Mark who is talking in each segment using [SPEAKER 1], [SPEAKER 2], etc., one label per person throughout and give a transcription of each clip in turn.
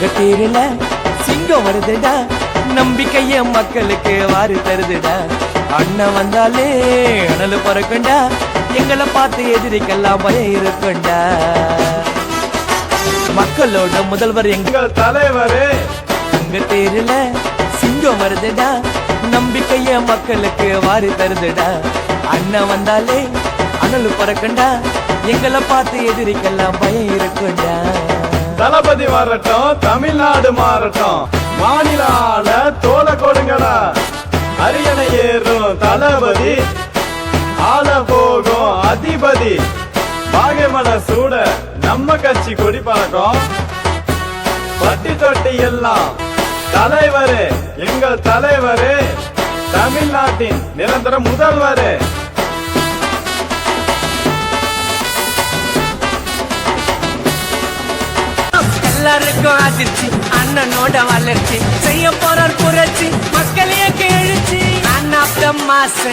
[SPEAKER 1] தங்க தேருல சிங்கம் வருதுடா. நம்பிக்கைய மக்களுக்கு வாரி தருதுடா. அண்ணன் வந்தாலே அனலு பறக்கண்டா எங்களை பார்த்து எதிரிக்கெல்லாம் பயம் இருக்குண்டா மக்களோட முதல்வர் எங்க
[SPEAKER 2] தலைவரே.
[SPEAKER 1] தங்க தேருல சிங்கம் வருதுடா. நம்பிக்கைய மக்களுக்கு வாரி தருதுடா. அண்ணன் வந்தாலே அனலு பறக்கண்டா எங்களை பார்த்து எதிரிக்கெல்லாம் பயம் இருக்குண்டா
[SPEAKER 2] தளபதி வரட்டும் தமிழ்நாடு மாறட்டும். மாநில ஆள கொடுங்கடா. அரியணை ஏறும் தளபதி ஆள போகும் அதிபதி. பாகைமல சூட நம்ம கட்சி கொடி பழக்கம். பட்டி தொட்டி எல்லாம் தலைவரே எங்கள் தலைவரே தமிழ்நாட்டின் நிரந்தர முதல்வரே.
[SPEAKER 1] எல்லாருக்கும் அதிர்ச்சி அண்ணனோட வளர்ச்சி. செய்ய போறார் புரட்சி. மக்களையே கேழுச்சி. அண்ணாப்த மாசு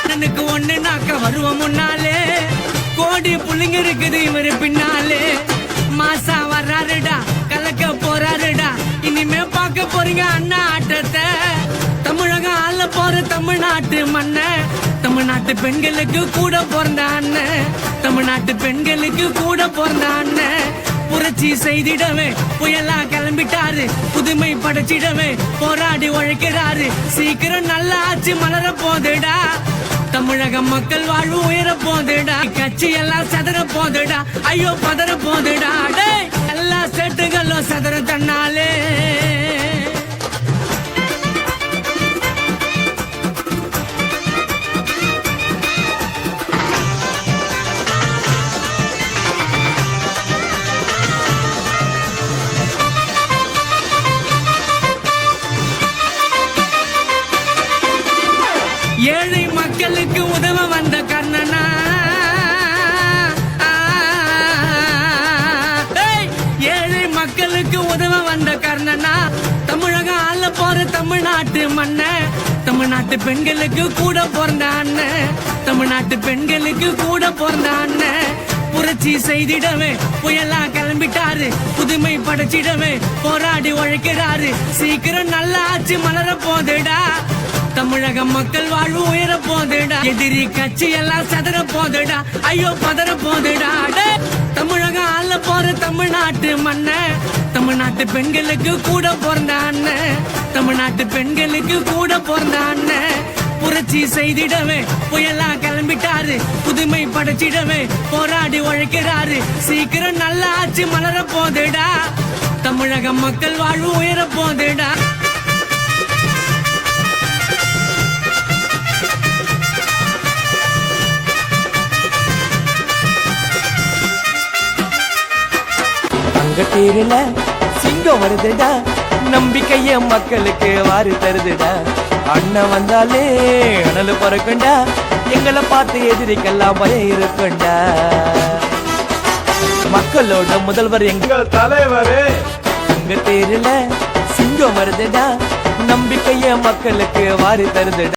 [SPEAKER 3] அண்ணனுக்கு ஒண்ணு நாக்க வருவோம் முன்னாலே. கோடி புள்ளிங்க இருக்குது இவரு பின்னாலே. மாசா வர்றாருடா. கலக்க போறாருடா. இனிமே பார்க்க போறீங்க அண்ணா ஆட்டத்தை. தமிழ்நாட்டு மண்ண தமிழ்நாட்டு பெண்களுக்கு கூட பிறந்த அண்ணன் தமிழ்நாட்டு பெண்களுக்கு கூட பிறந்த அண்ணன் புரட்சி செய்திடவே புயலா கிளம்பிட்டாரு புதுமை படைச்சிடவே போராடி உழைக்கிறாரு. சீக்கிரம் நல்ல ஆட்சி மலர போதுடா தமிழக மக்கள் வாழ்வு உயர போதுடா கட்சி எல்லாம் சதற போதுடா ஐயோ பதற போதுடா. எல்லா செட்டுகளும் சதற தன்னாலே. கண்ணனுக்கு உதவ வந்த கர்ணனா ஏய், ஏழை மக்களுக்கு உதவ வந்த கர்ணனா தமிழகம் ஆள போற தமிழ்நாட்டு மண்ண தமிழ்நாட்டு பெண்களுக்கு கூட பிறந்த அண்ணன் தமிழ்நாட்டு பெண்களுக்கு கூட பிறந்த அண்ணன் புரட்சி செய்திடவே புயலா கிளம்பிட்டாரு புதுமை படைச்சிடவே போராடி உழைக்கிறாரு சீக்கிரம் நல்லா ஆச்சு மலர போதுடா தமிழக மக்கள் வாழ்வு உயர போதுடா. எதிரி கட்சி எல்லாம் சதற போதுடா. ஐயோ பதற போதுடா. தமிழக தமிழகம் ஆள போற தமிழ்நாட்டு மண்ண தமிழ்நாட்டு பெண்களுக்கு கூட பிறந்த அண்ணன் தமிழ்நாட்டு பெண்களுக்கு கூட பிறந்த அண்ணன் புரட்சி செய்திடவே புயலா கிளம்பிட்டாரு. புதுமை படைச்சிடவே போராடி உழைக்கிறாரு. சீக்கிரம் நல்ல ஆட்சி மலர போதுடா. தமிழக மக்கள் வாழ்வு உயர போதுடா.
[SPEAKER 1] தங்க தேருல சிங்கம் வருதுடா. நம்பிக்கைய மக்களுக்கு வாரி தருதுடா. அண்ணன் வந்தாலே அனலு பறக்கண்டா எங்களை பார்த்து எதிரிக்கெல்லாம் பயம் இருக்குண்டா மக்களோட முதல்வர் எங்க
[SPEAKER 2] எங்கள் தலைவரே.
[SPEAKER 1] தங்க தேருல சிங்கம் வருதுடா. நம்பிக்கைய மக்களுக்கு வாரி தருதுடா.